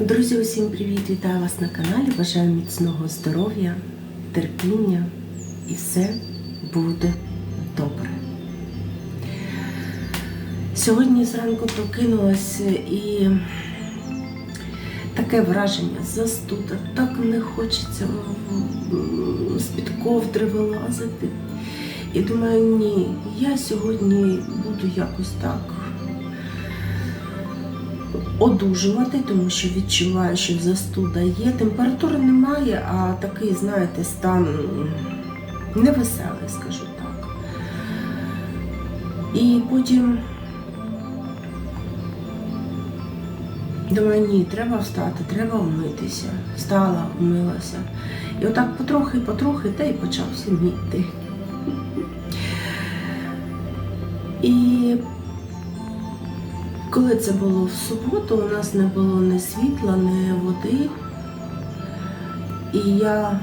Друзі, усім привіт! Вітаю вас на каналі. Бажаю міцного здоров'я, терпіння і все буде добре. Сьогодні зранку прокинулася і таке враження застуда. Так не хочеться з-під ковдри вилазити. І думаю, ні, я сьогодні буду якось так одужувати, тому що відчуваю, що застуда є. Температури немає, а такий, знаєте, стан невеселий, скажу так. І потім думаю, ні, треба встати, треба вмитися. Встала, вмилася. І отак потрохи-потрохи, та й почався мій. І коли це було в суботу, у нас не було ні світла, ні води. І я.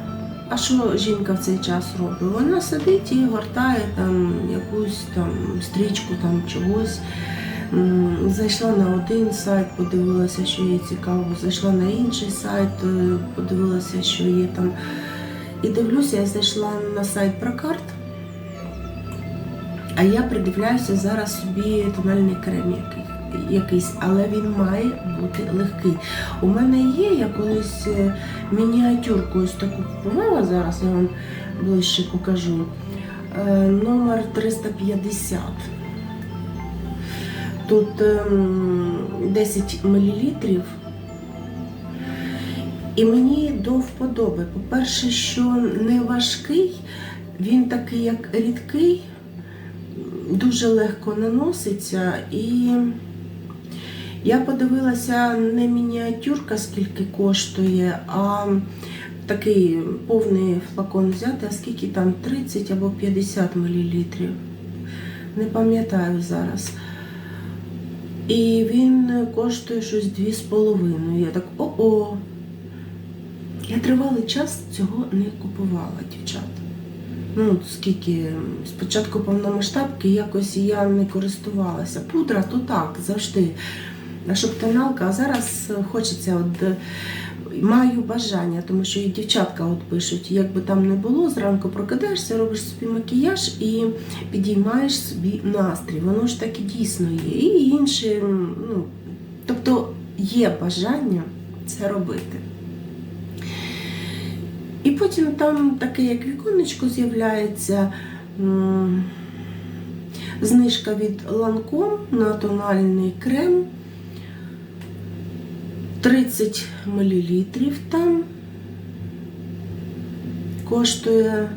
А що жінка в цей час робить? Вона сидить і гортає там якусь там стрічку там чогось. Зайшла на один сайт, подивилася, що є цікаво, зайшла на інший сайт, е, подивилася, що є там. І дивлюся, я зайшла на сайт Прокарт, а я придивляюся зараз собі тональний крем який якийсь, але він має бути легкий. У мене є, я колись е, мініатюрку ось таку купувала, зараз я вам ближче покажу. Е, Номер 350. Тут ем, 10 мл. І мені до вподоби. По-перше, що не важкий, він такий, як рідкий, дуже легко наноситься і. Я подивилася не мініатюрка, скільки коштує, а такий повний флакон взяти, а скільки там 30 або 50 мл. Не пам'ятаю зараз. І він коштує щось 2,5. Я так о-о. Я тривалий час цього не купувала, дівчата. Ну, скільки спочатку повномасштабки якось я не користувалася. Пудра то так, завжди. А щоб тоналка, а зараз хочеться, от, е, маю бажання, тому що і дівчатка от пишуть, як би там не було, зранку прокидаєшся, робиш собі макіяж і підіймаєш собі настрій. Воно ж так і дійсно є. І інші, ну, тобто є бажання це робити. І потім там таке, як віконечко з'являється. Знижка від Lancome на тональний крем. 30 мл там коштує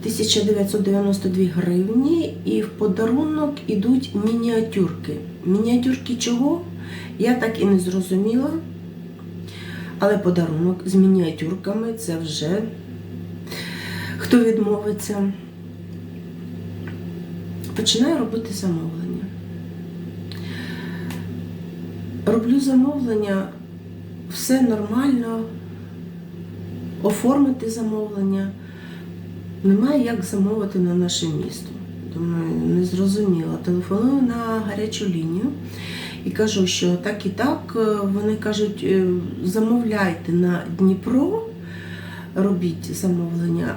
1992 гривні і в подарунок ідуть мініатюрки. Мініатюрки чого? Я так і не зрозуміла. Але подарунок з мініатюрками це вже хто відмовиться. Починаю робити замовлення. Роблю замовлення, все нормально, оформити замовлення. Немає як замовити на наше місто. Думаю, не зрозуміла. Телефоную на гарячу лінію і кажу, що так і так. Е, Вони кажуть, е, замовляйте на Дніпро, робіть замовлення,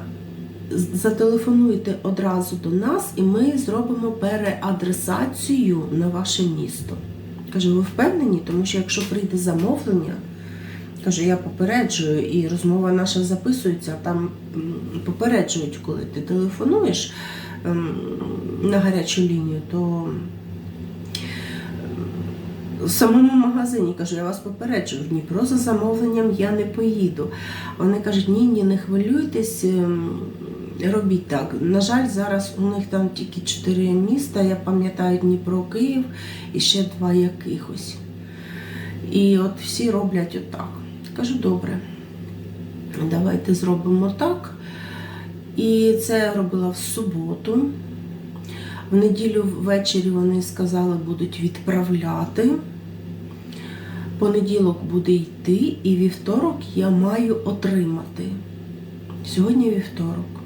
зателефонуйте одразу до нас, і ми зробимо переадресацію на ваше місто. Кажу, ви впевнені? Тому що якщо прийде замовлення, кажу, я попереджую, і розмова наша записується, там попереджують, коли ти телефонуєш ем, на гарячу лінію, то в самому магазині кажу, я вас попереджую, в Дніпро за замовленням я не поїду. Вони кажуть, ні, ні, не хвилюйтесь, ем, робіть так. На жаль, зараз у них там тільки чотири міста, я пам'ятаю Дніпро, Київ і ще два якихось. І от всі роблять отак. Кажу, добре, давайте зробимо так. І це я робила в суботу. В неділю ввечері вони сказали, будуть відправляти. Понеділок буде йти, і вівторок я маю отримати. Сьогодні вівторок.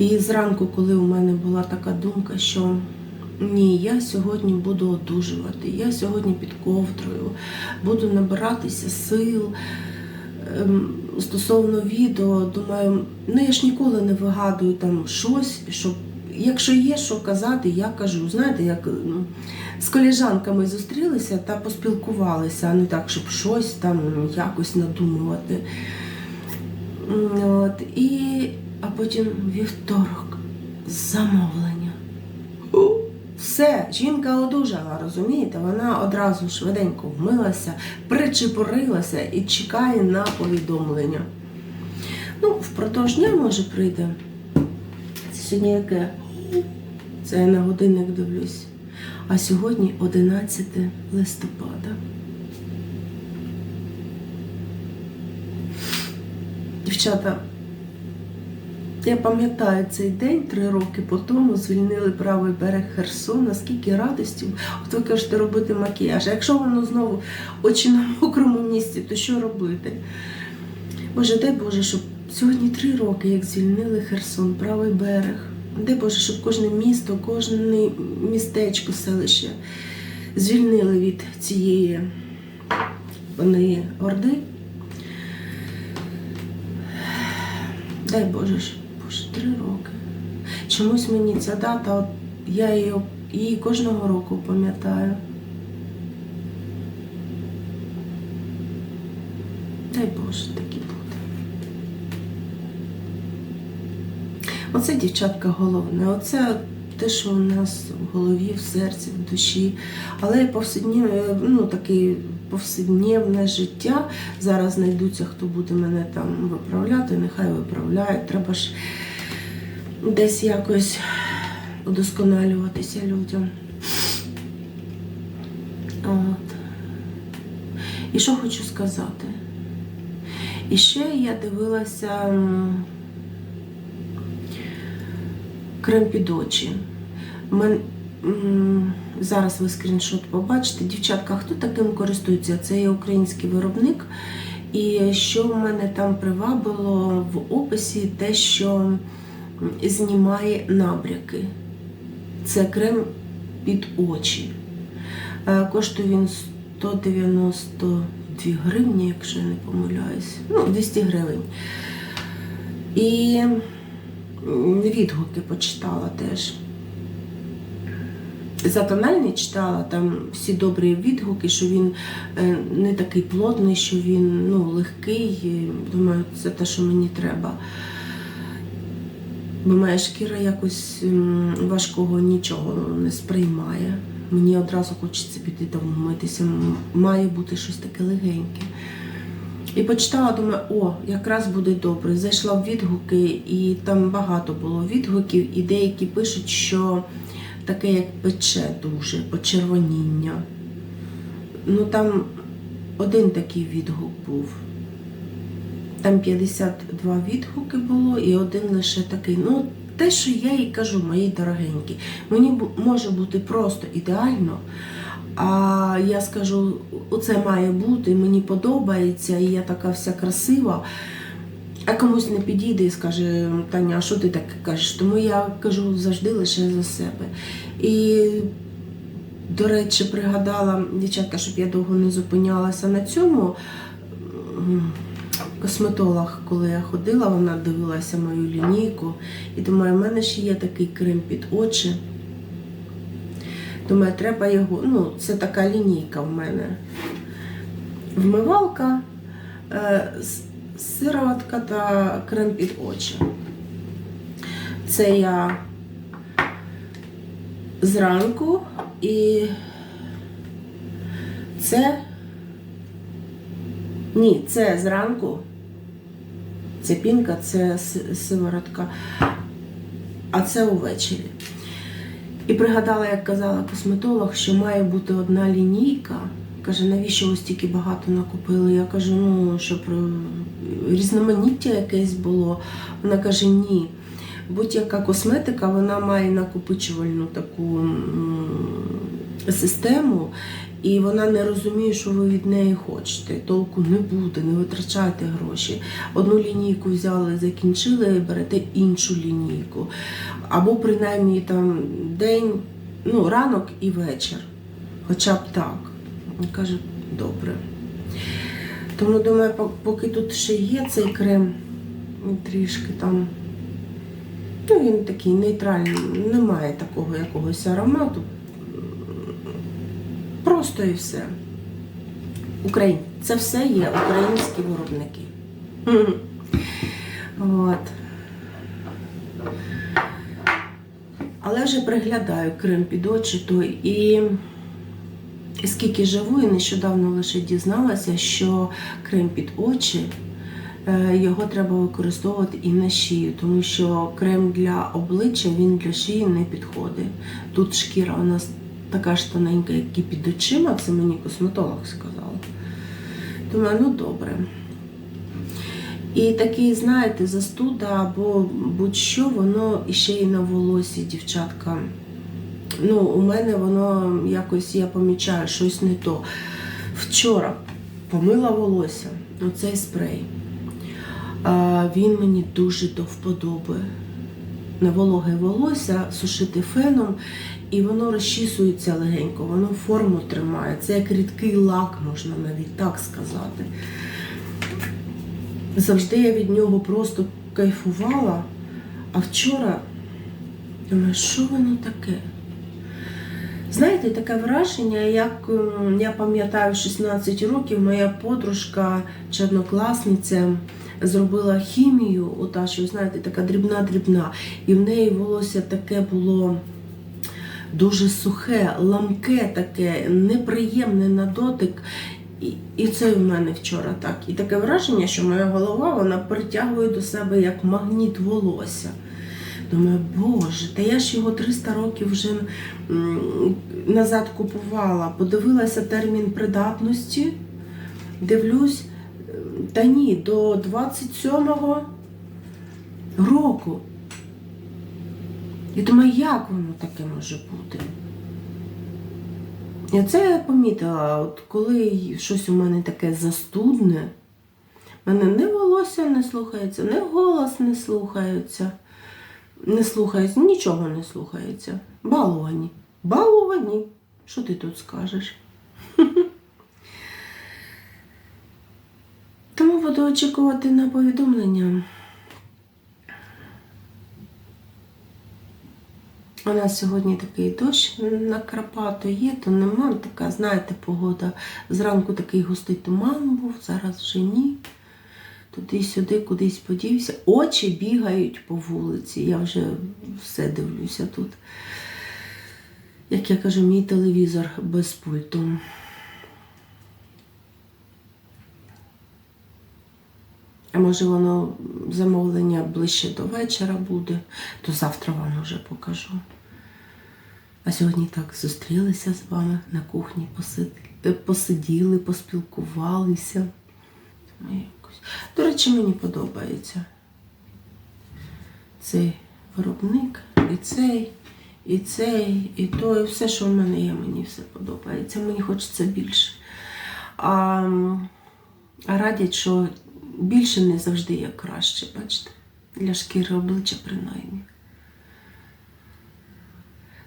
І зранку, коли у мене була така думка, що ні, я сьогодні буду одужувати, я сьогодні під ковдрою, буду набиратися сил. Ем, Стосовно відео, думаю, ну я ж ніколи не вигадую там щось, щоб якщо є що казати, я кажу. Знаєте, як ну, з коліжанками зустрілися та поспілкувалися, а не так, щоб щось там якось надумувати. От, і, а потім вівторок замовлення. Все, жінка одужала, розумієте? Вона одразу швиденько вмилася, причепурилася і чекає на повідомлення. Ну, впродовж дня, може, прийде. Це сьогодні яке? Це я на годинник дивлюсь. А сьогодні 11 листопада. Дівчата, я пам'ятаю цей день три роки по тому звільнили правий берег Херсона. Скільки радості. От ви кажете робити макіяж. А якщо воно знову очі на мокрому місці, то що робити? Боже, дай Боже, щоб сьогодні три роки, як звільнили Херсон, правий берег. Дай Боже, щоб кожне місто, кожне містечко, селище звільнили від цієї вони орди. Дай Боже, три роки. Чомусь мені ця дата, от я її, її кожного року пам'ятаю. Дай Боже, такі буде. Оце, дівчатка, головне. Оце те, що у нас в голові, в серці, в душі. Але ну, таке повседневне життя. Зараз знайдуться, хто буде мене там виправляти, нехай виправляють. Треба ж десь якось удосконалюватися людям. От. І що хочу сказати? І ще я дивилася крем під очі. Мен, зараз ви скріншот побачите. Дівчатка, хто таким користується? Це є український виробник. І що в мене там привабило в описі, те, що знімає набряки. Це крем під очі. Е, Коштує він 192 гривні, якщо я не помиляюсь. Ну, 200 гривень. І відгуки почитала теж. За тональний читала там всі добрі відгуки, що він е, не такий плотний, що він ну, легкий. Думаю, це те, що мені треба. Бо моя шкіра якось важкого нічого не сприймає. Мені одразу хочеться піти там вмитися. Має бути щось таке легеньке. І почитала, думаю, о, якраз буде добре. Зайшла в відгуки, і там багато було відгуків, і деякі пишуть, що таке як пече дуже, почервоніння. Ну там один такий відгук був. Там 52 відгуки було і один лише такий. Ну, те, що я їй кажу, мої дорогенькі, мені може бути просто ідеально. А я скажу, оце має бути, мені подобається, і я така вся красива. А комусь не підійде і скаже, Таня, що ти таке кажеш? Тому я кажу завжди лише за себе. І, до речі, пригадала, дівчатка, щоб я довго не зупинялася на цьому. Косметолог, коли я ходила, вона дивилася мою лінійку. І думаю, в мене ще є такий крем під очі. Думаю, треба його. Ну, це така лінійка в мене. Вмивалка, е, сироватка та крем під очі. Це я зранку і це. Ні, це зранку. Це пінка, це си- сиворотка, а це увечері. І пригадала, як казала косметолог, що має бути одна лінійка. Каже, навіщо ви стільки багато накупили? Я кажу, ну, щоб е, різноманіття якесь було. Вона каже, ні. Будь-яка косметика вона має накопичувальну таку систему, і вона не розуміє, що ви від неї хочете. Толку не буде, не витрачайте гроші. Одну лінійку взяли, закінчили, берете іншу лінійку. Або принаймні там день ну, ранок і вечір. Хоча б так. Він каже, добре. Тому думаю, поки тут ще є цей крем, ну, трішки там. Ну, він такий нейтральний, немає такого якогось аромату. Просто і все. Україн... Це все є українські виробники. От. Але вже приглядаю крем під очі той і скільки живу, і нещодавно лише дізналася, що крем під очі е, його треба використовувати і на шию, тому що крем для обличчя він для шиї не підходить. Тут шкіра у нас така ж тоненька, як і під очима, це мені косметолог сказав. Думаю, ну добре. І такий, знаєте, застуда або будь-що, воно іще і на волосі, дівчатка. Ну, у мене воно якось я помічаю щось не то. Вчора помила волосся, оцей спрей. А, він мені дуже до вподоби. На вологе волосся сушити феном, і воно розчісується легенько, воно форму тримає. Це як рідкий лак, можна навіть так сказати. Завжди я від нього просто кайфувала. А вчора думаю, що воно таке? Знаєте, таке враження, як ем, я пам'ятаю, в 16 років моя подружка, чи однокласниця, зробила хімію, ота, що, знаєте, така дрібна-дрібна, і в неї волосся таке було дуже сухе, ламке таке, неприємне на дотик. І, це в мене вчора так. І таке враження, що моя голова вона притягує до себе як магніт волосся. Думаю, боже, та я ж його 300 років вже назад купувала. Подивилася термін придатності. Дивлюсь, е, та ні, до 27-го року. І думаю, як воно таке може бути? І це я помітила, от коли щось у мене таке застудне, в мене не волосся не слухається, не голос не слухається, не слухається, нічого не слухається. Баловані. Баловані. Що ти тут скажеш? Тому буду очікувати на повідомлення. У нас сьогодні такий дощ накрапав, то є, то нема. Така, знаєте, погода. Зранку такий густий туман був, зараз вже ні. Туди-сюди, кудись подівся. Очі бігають по вулиці. Я вже все дивлюся тут. Як я кажу, мій телевізор без пульту. А може воно замовлення ближче до вечора буде, то завтра вам вже покажу. А сьогодні так зустрілися з вами на кухні, посиділи, поспілкувалися. Ну. До речі, мені подобається цей виробник, і цей, і цей, і той, все, що в мене є, мені все подобається. Мені хочеться більше. А, а радять, що більше не завжди є краще, бачите? Для шкіри обличчя принаймні.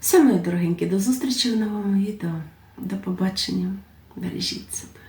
Все, мої дорогенькі, до зустрічі в новому відео. До побачення. Бережіть себе.